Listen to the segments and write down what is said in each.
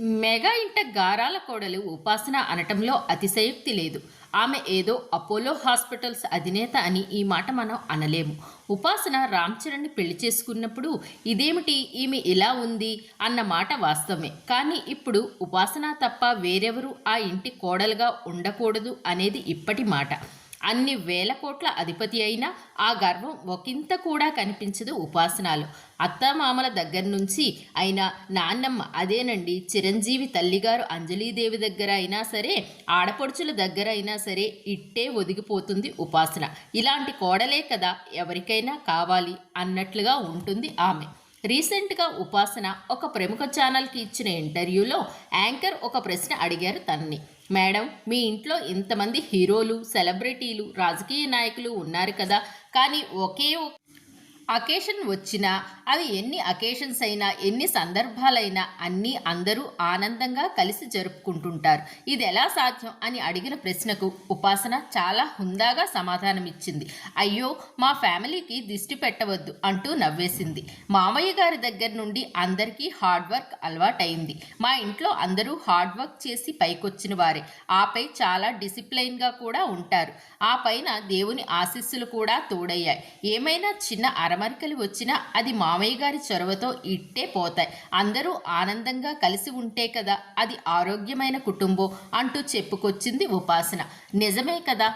Mega ఇంట గారాల కోడలు ఉపాసన అనటంలో అతిశయోక్తి లేదు. ఆమె ఏదో అపోలో హాస్పిటల్స్ అధినేత అని ఈ మాట మనం అనలేము. ఉపాసన రామ్ చరణ్ని పెళ్ళి చేసుకున్నప్పుడు ఇదేమిటి ఈమె ఇలా ఉంది అన్న మాట వాస్తవమే. కానీ ఇప్పుడు ఉపాసన తప్ప వేరెవరు ఆ ఇంటి కోడలుగా ఉండకూడదు అనేది ఇప్పటి మాట. అన్ని వేల కోట్ల అధిపతి అయినా ఆ గర్వం ఒకంత కూడా కనిపించదు ఉపాసనాలు. అత్తమామల దగ్గర నుంచి అయినా నాన్నమ్మ అదేనండి చిరంజీవి తల్లిగారు అంజలీదేవి దగ్గర అయినా సరే ఆడపడుచుల దగ్గర అయినా సరే ఇట్టే ఒదిగిపోతుంది ఉపాసన. ఇలాంటి కోడలే కదా ఎవరికైనా కావాలి అన్నట్లుగా ఉంటుంది ఆమె. రీసెంట్గా ఉపాసన ఒక ప్రముఖ ఛానల్కి ఇచ్చిన ఇంటర్వ్యూలో యాంకర్ ఒక ప్రశ్న అడిగారు తనని. మేడం మీ ఇంట్లో ఇంతమంది హీరోలు సెలబ్రిటీలు రాజకీయ నాయకులు ఉన్నారు కదా కానీ ఒకే ఒక అకేషన్ వచ్చినా అవి ఎన్ని అకేషన్స్ అయినా ఎన్ని సందర్భాలైనా అన్నీ అందరూ ఆనందంగా కలిసి జరుపుకుంటుంటారు. ఇది ఎలా సాధ్యం అని అడిగిన ప్రశ్నకు ఉపాసన చాలా హుందాగా సమాధానమిచ్చింది. అయ్యో మా ఫ్యామిలీకి దిష్టి పెట్టవద్దు అంటూ నవ్వేసింది. మామయ్య గారి దగ్గర నుండి అందరికీ హార్డ్ వర్క్ అలవాటైంది. మా ఇంట్లో అందరూ హార్డ్ వర్క్ చేసి పైకొచ్చిన వారే. ఆపై చాలా డిసిప్లైన్గా కూడా ఉంటారు. ఆ పైన దేవుని ఆశీస్సులు కూడా తోడయ్యాయి. ఏమైనా చిన్న అర అరమరికలు వచ్చినా అది మామయ్య గారి చొరవతో ఇట్టే పోతాయి. అందరూ ఆనందంగా కలిసి ఉంటే కదా అది ఆరోగ్యమైన కుటుంబం అంటూ చెప్పుకొచ్చింది ఉపాసన. నిజమే కదా?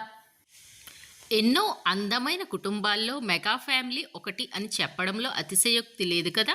ఎన్నో అందమైన కుటుంబాల్లో మెగా ఫ్యామిలీ ఒకటి అని చెప్పడంలో అతిశయోక్తి లేదు కదా?